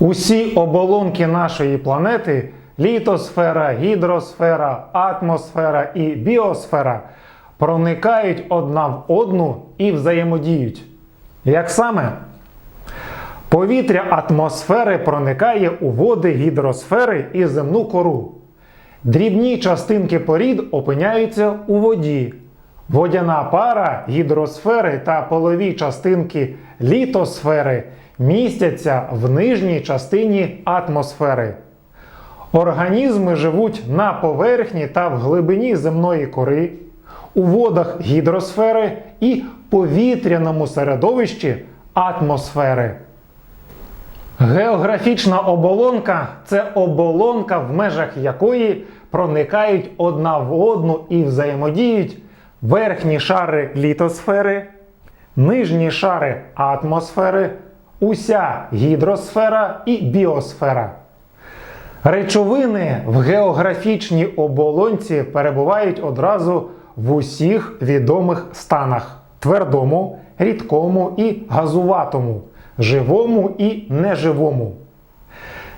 Усі оболонки нашої планети літосфера, гідросфера, атмосфера і біосфера проникають одна в одну і взаємодіють. Як саме? Повітря атмосфери проникає у води гідросфери і земну кору. Дрібні частинки порід опиняються у воді. Водяна пара гідросфери та полові частинки літосфери містяться в нижній частині атмосфери. Організми живуть на поверхні та в глибині земної кори, у водах гідросфери і повітряному середовищі атмосфери. Географічна оболонка це оболонка, в межах якої проникають одна в одну і взаємодіють верхні шари літосфери, нижні шари атмосфери, уся гідросфера і біосфера. Речовини в географічній оболонці перебувають одразу в усіх відомих станах твердому, рідкому і газуватому, живому і неживому.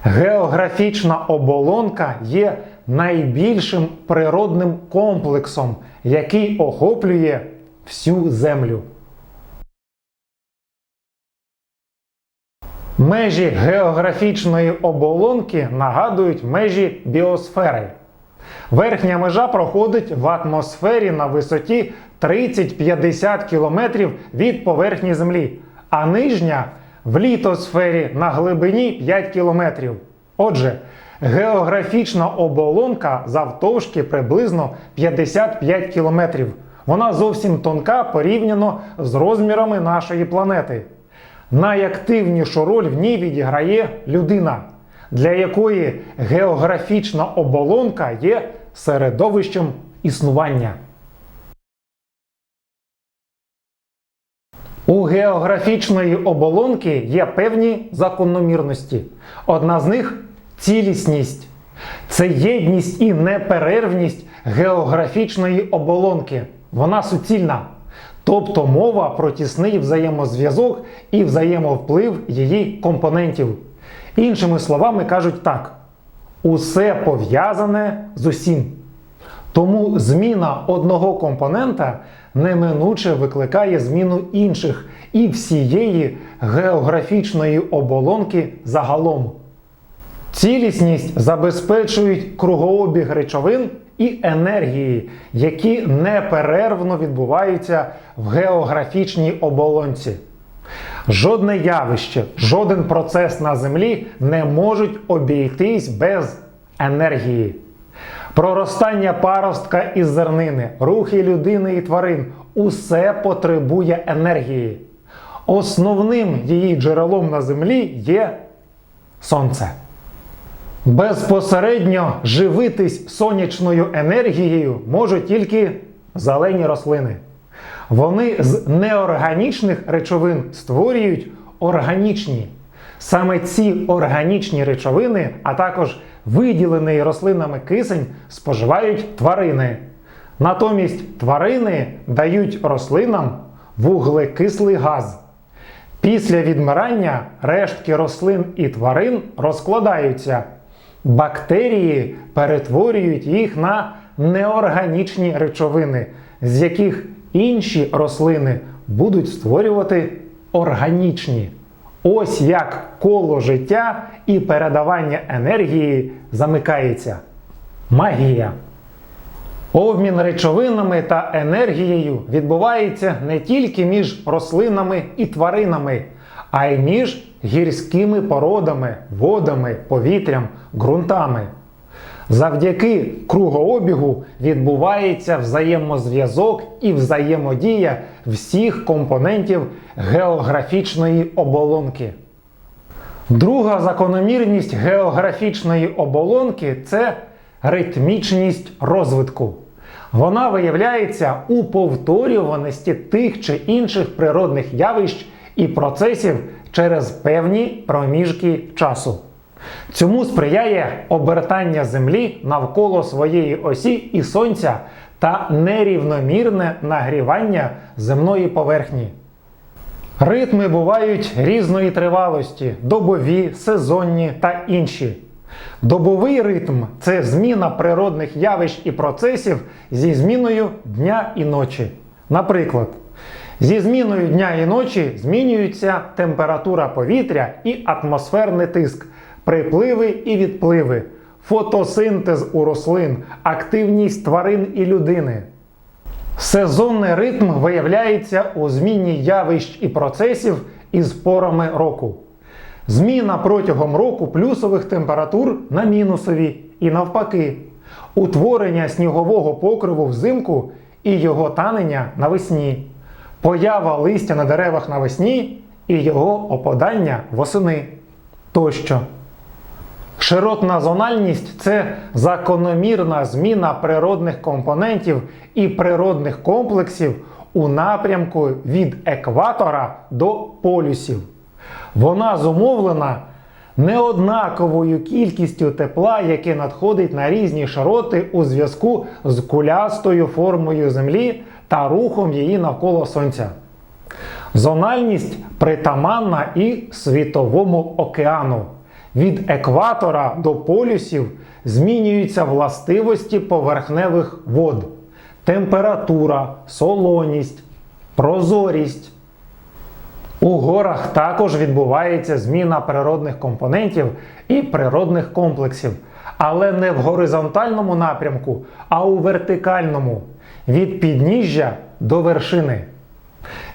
Географічна оболонка є найбільшим природним комплексом, який охоплює всю Землю. Межі географічної оболонки нагадують межі біосфери. Верхня межа проходить в атмосфері на висоті 30-50 км від поверхні Землі, а нижня в літосфері на глибині 5 км. Отже, географічна оболонка завтовшки приблизно 55 км. Вона зовсім тонка порівняно з розмірами нашої планети. Найактивнішу роль в ній відіграє людина, для якої географічна оболонка є середовищем існування. У географічної оболонки є певні закономірності. Одна з них цілісність. Це єдність і неперервність географічної оболонки. Вона суцільна. Тобто мова про тісний взаємозв'язок і взаємовплив її компонентів. Іншими словами кажуть так: усе пов'язане з усім. Тому зміна одного компонента неминуче викликає зміну інших і всієї географічної оболонки загалом. Цілісність забезпечують кругообіг речовин і енергії, які неперервно відбуваються в географічній оболонці. Жодне явище, жоден процес на Землі не можуть обійтись без енергії. Проростання паростка із зернини, рухи людини і тварин усе потребує енергії. Основним її джерелом на землі є сонце. Безпосередньо живитись сонячною енергією можуть тільки зелені рослини. Вони з неорганічних речовин створюють органічні. Саме ці органічні речовини, а також виділений рослинами кисень, споживають тварини. Натомість тварини дають рослинам вуглекислий газ. Після відмирання рештки рослин і тварин розкладаються. Бактерії перетворюють їх на неорганічні речовини, з яких інші рослини будуть створювати органічні. Ось як коло життя і передавання енергії замикається. Магія. Обмін речовинами та енергією відбувається не тільки між рослинами і тваринами, а й між гірськими породами, водами, повітрям, ґрунтами. Завдяки кругообігу відбувається взаємозв'язок і взаємодія всіх компонентів географічної оболонки. Друга закономірність географічної оболонки це ритмічність розвитку. Вона виявляється у повторюваності тих чи інших природних явищ і процесів через певні проміжки часу. Цьому сприяє обертання Землі навколо своєї осі і Сонця та нерівномірне нагрівання земної поверхні. Ритми бувають різної тривалості: добові, сезонні та інші. Добовий ритм це зміна природних явищ і процесів зі зміною дня і ночі. Наприклад, зі зміною дня і ночі змінюється температура повітря і атмосферний тиск, припливи і відпливи, фотосинтез у рослин, активність тварин і людини. Сезонний ритм виявляється у зміні явищ і процесів із порами року. Зміна протягом року плюсових температур на мінусові і навпаки, утворення снігового покриву взимку і його танення навесні, поява листя на деревах навесні і його опадання восени тощо. Широтна зональність це закономірна зміна природних компонентів і природних комплексів у напрямку від екватора до полюсів. Вона зумовлена неоднаковою кількістю тепла, яке надходить на різні широти у зв'язку з кулястою формою Землі та рухом її навколо Сонця. Зональність притаманна і світовому океану. Від екватора до полюсів змінюються властивості поверхневих вод, температура, солоність, прозорість. У горах також відбувається зміна природних компонентів і природних комплексів, але не в горизонтальному напрямку, а у вертикальному від підніжжя до вершини.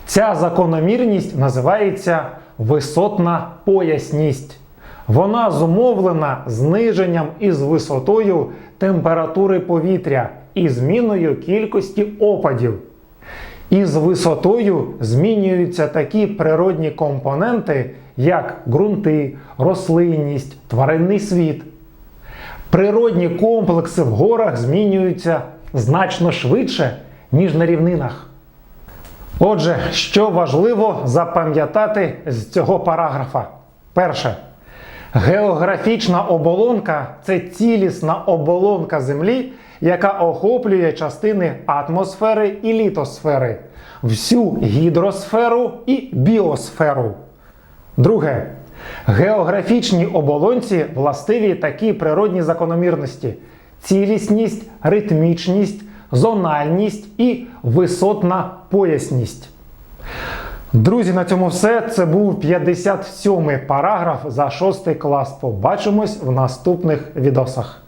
Ця закономірність називається висотна поясність. Вона зумовлена зниженням із висотою температури повітря і зміною кількості опадів. Із висотою змінюються такі природні компоненти, як ґрунти, рослинність, тваринний світ. Природні комплекси в горах змінюються значно швидше, ніж на рівнинах. Отже, що важливо запам'ятати з цього параграфа? Перше. Географічна оболонка це цілісна оболонка Землі, яка охоплює частини атмосфери і літосфери, всю гідросферу і біосферу. Друге. Географічній оболонці властиві такі природні закономірності: цілісність, ритмічність, зональність і висотна поясність. Друзі, на цьому все. Це був 57-й параграф за 6 клас. Побачимось в наступних відосах.